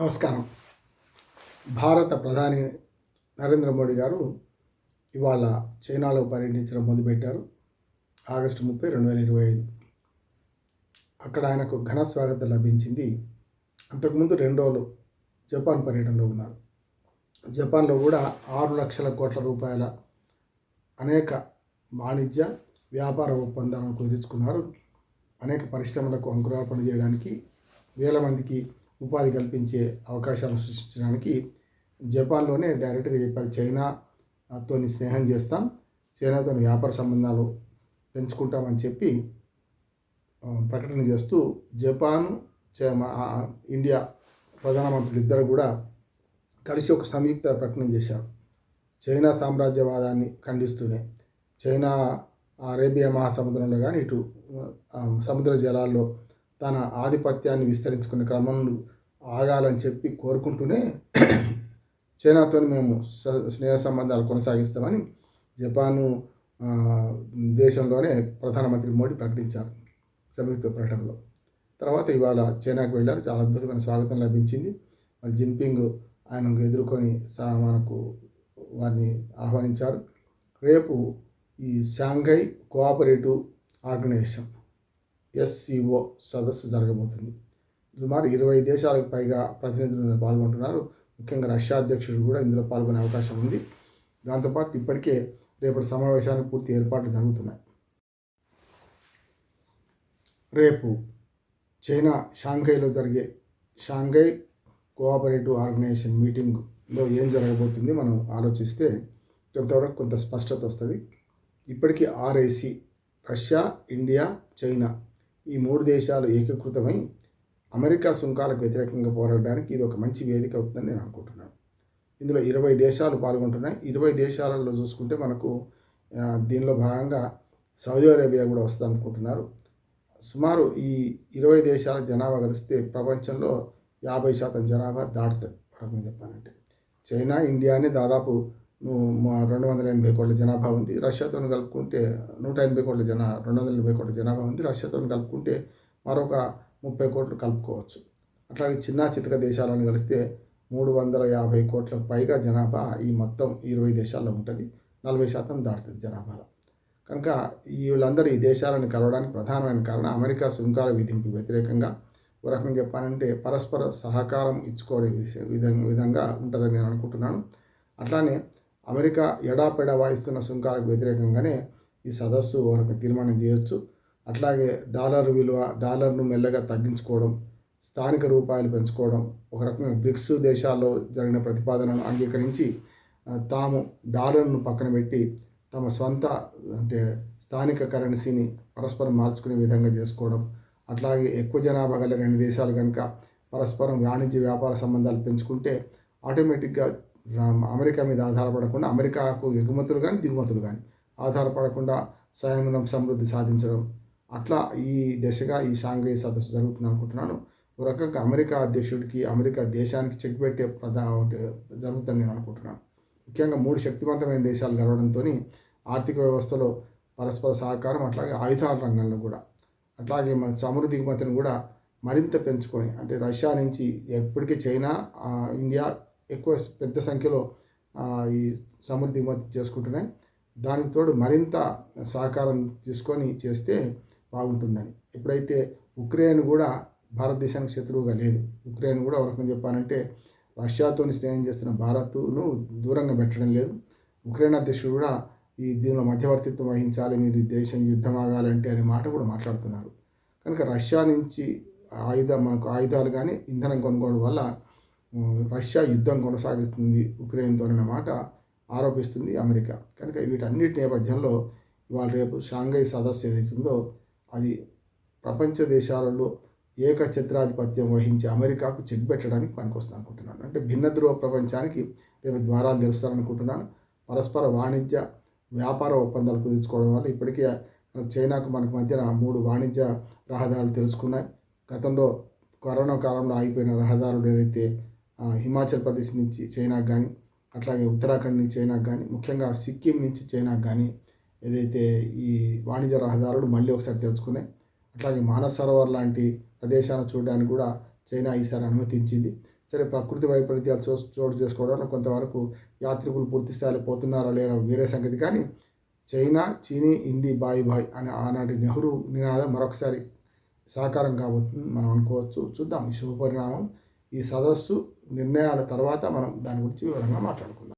నమస్కారం. భారత ప్రధాని నరేంద్ర మోడీ గారు ఇవాళ చైనాలో పర్యటించడం మొదలుపెట్టారు. ఆగస్టు ముప్పై రెండు వేల ఇరవై ఐదు. అక్కడ ఆయనకు ఘన స్వాగతం లభించింది. అంతకుముందు రెండు రోజులు జపాన్ పర్యటనలో ఉన్నారు. జపాన్లో కూడా ఆరు లక్షల కోట్ల రూపాయల అనేక వాణిజ్య వ్యాపార ఒప్పందాలను కుదుర్చుకున్నారు. అనేక పరిశ్రమలకు అంకురార్పణ చేయడానికి వేల మందికి ఉపాధి కల్పించే అవకాశాలను సృష్టించడానికి జపాన్లోనే డైరెక్ట్గా చెప్పారు. చైనాతో స్నేహం చేస్తాం చైనాతో వ్యాపార సంబంధాలు పెంచుకుంటామని చెప్పి ప్రకటన చేస్తూ జపాన్ మా- ఇండియా ప్రధానమంత్రులు ఇద్దరు కూడా కలిసి ఒక సంయుక్త ప్రకటన చేశారు. చైనా సామ్రాజ్యవాదాన్ని ఖండిస్తూనే చైనా అరేబియా మహాసముద్రంలో కానీ ఇటు సముద్ర జలాల్లో తన ఆధిపత్యాన్ని విస్తరించుకునే క్రమంలో ఆగాలని చెప్పి కోరుకుంటూనే చైనాతో మేము స్నేహ సంబంధాలు కొనసాగిస్తామని జపాను దేశంలోనే ప్రధానమంత్రి మోడీ ప్రకటించారు సంయుక్త ప్రకటనలో. తర్వాత ఇవాళ చైనాకు వెళ్ళారు. చాలా అద్భుతమైన స్వాగతం లభించింది. మరి జిన్పింగ్ ఆయనకు ఎదుర్కొని మనకు వారిని ఆహ్వానించారు. రేపు ఈ షాంఘై కోఆపరేటివ్ ఆర్గనైజేషన్ ఎస్సిఓ సదస్సు జరగబోతుంది. సుమారు ఇరవై దేశాలకు పైగా ప్రతినిధులు పాల్గొంటున్నారు. ముఖ్యంగా రష్యా అధ్యక్షుడు కూడా ఇందులో పాల్గొనే అవకాశం ఉంది. దాంతోపాటు ఇప్పటికే రేపటి సమావేశానికి పూర్తి ఏర్పాట్లు జరుగుతున్నాయి. రేపు చైనా షాంఘైలో జరిగే షాంఘై కోఆపరేటివ్ ఆర్గనైజేషన్ మీటింగ్లో ఏం జరగబోతుంది మనం ఆలోచిస్తే కొంతవరకు కొంత స్పష్టత వస్తుంది. ఇప్పటికీ ఆర్ఐసి రష్యా ఇండియా చైనా ఈ మూడు దేశాలు ఏకీకృతమై అమెరికా సుంకాలకు వ్యతిరేకంగా పోరాడడానికి ఇది ఒక మంచి వేదిక అవుతుందని నేను అనుకుంటున్నాను. ఇందులో ఇరవై దేశాలు పాల్గొంటున్నాయి. ఇరవై దేశాలలో చూసుకుంటే మనకు దీనిలో భాగంగా సౌదీ అరేబియా కూడా వస్తుంది అనుకుంటున్నారు సుమారు ఈ ఇరవై దేశాల జనాభా కలిస్తే ప్రపంచంలో యాభై శాతం జనాభా దాటుతుంది. రకంగా చెప్పాలంటే చైనా ఇండియానే దాదాపు రెండు వందల ఎనభై కోట్ల జనాభా ఉంది. రష్యాతో కలుపుకుంటే నూట ఎనభై కోట్ల జనా రెండు వందల ఎనభై కోట్ల జనాభా ఉంది. రష్యాతో కలుపుకుంటే మరొక ముప్పై కోట్లు కలుపుకోవచ్చు. అట్లాగే చిన్న చితక దేశాలను కలిస్తే మూడు వందల యాభై కోట్లకు పైగా జనాభా ఈ మొత్తం ఇరవై దేశాల్లో ఉంటుంది. నలభై శాతం దాటుతుంది జనాభాలో. కనుక వీళ్ళందరూ ఈ దేశాలను కలవడానికి ప్రధానమైన కారణం అమెరికా సుంకాల విధింపు వ్యతిరేకంగా ఒక రకంగా చెప్పాలంటే పరస్పర సహకారం ఇచ్చుకోవడం విధ- విధంగా విధంగా ఉంటుందని నేను అనుకుంటున్నాను. అట్లానే అమెరికా ఎడాపెడా వాయిస్తున్న సుంకాలకు వ్యతిరేకంగానే ఈ సదస్సు ఒక తీర్మానం చేయొచ్చు. అట్లాగే డాలర్ విలువ డాలర్ను మెల్లగా తగ్గించుకోవడం స్థానిక రూపాయలు పెంచుకోవడం ఒక రకంగా బ్రిక్స్ దేశాల్లో జరిగిన ప్రతిపాదనను అంగీకరించి తాము డాలర్ను పక్కన పెట్టి తమ స్వంత అంటే స్థానిక కరెన్సీని పరస్పరం మార్చుకునే విధంగా చేసుకోవడం అట్లాగే ఎక్కువ జనాభా గల రెండు దేశాలు కనుక పరస్పరం వాణిజ్య వ్యాపార సంబంధాలు పెంచుకుంటే ఆటోమేటిక్గా అమెరికా మీద ఆధారపడకుండా అమెరికాకు ఎగుమతులు కానీ దిగుమతులు కానీ ఆధారపడకుండా స్వయం సమృద్ధి సాధించడం అట్లా ఈ దిశగా ఈ షాంఘై సదస్సు జరుగుతుంది అనుకుంటున్నాను. ఒక రకంగా అమెరికా అధ్యక్షుడికి అమెరికా దేశానికి చెక్ పెట్టే ప్రధాన జరుగుతుందని నేను అనుకుంటున్నాను. ముఖ్యంగా మూడు శక్తివంతమైన దేశాలు కలవడంతో ఆర్థిక వ్యవస్థలో పరస్పర సహకారం అట్లాగే ఆయుధాల రంగంలో కూడా. అట్లాగే మన చమురు దిగుమతిని కూడా మరింత పెంచుకొని అంటే రష్యా నుంచి ఎప్పటికీ చైనా ఇండియా ఎక్కువ పెద్ద సంఖ్యలో ఈ చమురు దిగుమతి చేసుకుంటున్నాయి. దానికి తోడు మరింత సహకారం తీసుకొని చేస్తే బాగుంటుందని. ఎప్పుడైతే ఉక్రెయిన్ కూడా భారతదేశానికి శత్రువుగా లేదు ఉక్రెయిన్ కూడా ఒక రకంగా చెప్పాలంటే రష్యాతో స్నేహం చేస్తున్న భారత్ను దూరంగా పెట్టడం లేదు. ఉక్రెయిన్ అధ్యక్షుడు కూడా ఈ దీనిలో మధ్యవర్తిత్వం వహించాలి మీరు ఈ దేశం యుద్ధం ఆగాలంటే అనే మాట కూడా మాట్లాడుతున్నారు. కనుక రష్యా నుంచి ఆయుధ మనకు ఆయుధాలు కానీ ఇంధనం కొనుక్కోవడం వల్ల రష్యా యుద్ధం కొనసాగిస్తుంది ఉక్రెయిన్తో అన్న మాట ఆరోపిస్తుంది అమెరికా. కనుక వీటన్నిటి నేపథ్యంలో ఇవాళ రేపు షాంఘై సదస్సు ఏదైతుందో అది ప్రపంచ దేశాలలో ఏకఛత్రాధిపత్యం వహించే అమెరికాకు చెక్ పెట్టడానికి పనికొస్తాను అనుకుంటున్నాను. అంటే భిన్న ధ్రువ ప్రపంచానికి రేపు ద్వారాలు తెరుస్తారనుకుంటున్నాను పరస్పర వాణిజ్య వ్యాపార ఒప్పందాలు కుదుర్చుకోవడం వల్ల ఇప్పటికే చైనాకు మనకు మధ్యన మూడు వాణిజ్య రహదారులు తెలుసుకున్నాయి. గతంలో కరోనా కాలంలో ఆగిపోయిన రహదారులు ఏదైతే హిమాచల్ ప్రదేశ్ నుంచి చైనాకు కానీ అట్లాగే ఉత్తరాఖండ్ నుంచి చైనాకు కానీ ముఖ్యంగా సిక్కిం నుంచి చైనాకు కానీ ఏదైతే ఈ వాణిజ్య రహదారులు మళ్ళీ ఒకసారి తెచ్చుకున్నాయి అట్లాగే మానస సరోవర్ లాంటి ప్రదేశాలను చూడడానికి కూడా చైనా ఈసారి అనుమతించింది. సరే ప్రకృతి వైపరీత్యాలు చో చోటు చేసుకోవడంలో కొంతవరకు యాత్రికులు పూర్తి స్థాయిలో పోతున్నారా లేరా వేరే సంగతి. కానీ చైనా చీనీ హిందీ బాయ్ బాయ్ అనే ఆనాటి నెహ్రూ నినాదం మరొకసారి సాకారం కాబోతుంది మనం అనుకోవచ్చు. చూద్దాం ఈ శుభ పరిణామం ఈ సదస్సు నిర్ణయాల తర్వాత మనం దాని గురించి వివరంగా మాట్లాడుకుందాం.